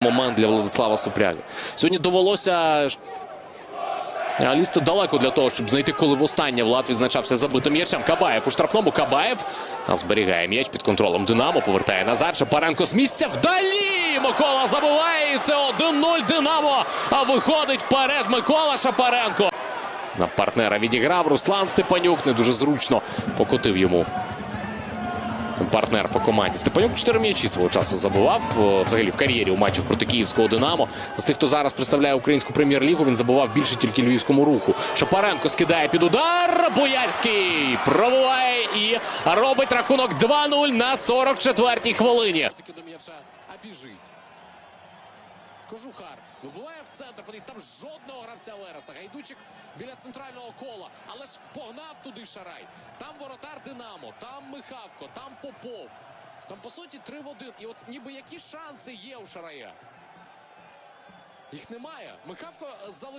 момент для Владислава Супряги. Сьогодні довелося реалісту далеко для того, щоб знайти, коли востаннє Влад відзначався забитим м'ячем. Кабаєв у штрафному. Кабаєв зберігає м'яч під контролем Динамо. Повертає назад. Шапаренко з місця вдалі. Микола забиває. І це 1-0 Динамо. А виходить вперед Микола Шапаренко. На партнера відіграв Руслан Степанюк. Не дуже зручно покотив йому партнер по команді. Степанюк чотири м'ячі свого часу забивав е, взагалі в кар'єрі у матчах проти київського Динамо. З тих, хто зараз представляє українську прем'єр-лігу, він забував більше тільки львівському руху. Шапаренко скидає під удар. Боярський пробуває і робить рахунок 2-0 на 44-й хвилині. А біжить. Кожухар вибуває в центр. Там жодного гравця Лереса. Гайдучик біля центрального кола. Але ж погнав туди Шарай. Там воротар Динамо, там Михавко, там Попов. Там, по суті, 3 в 1. І от ніби які шанси є у Шарая? Їх немає. Михавко залишив.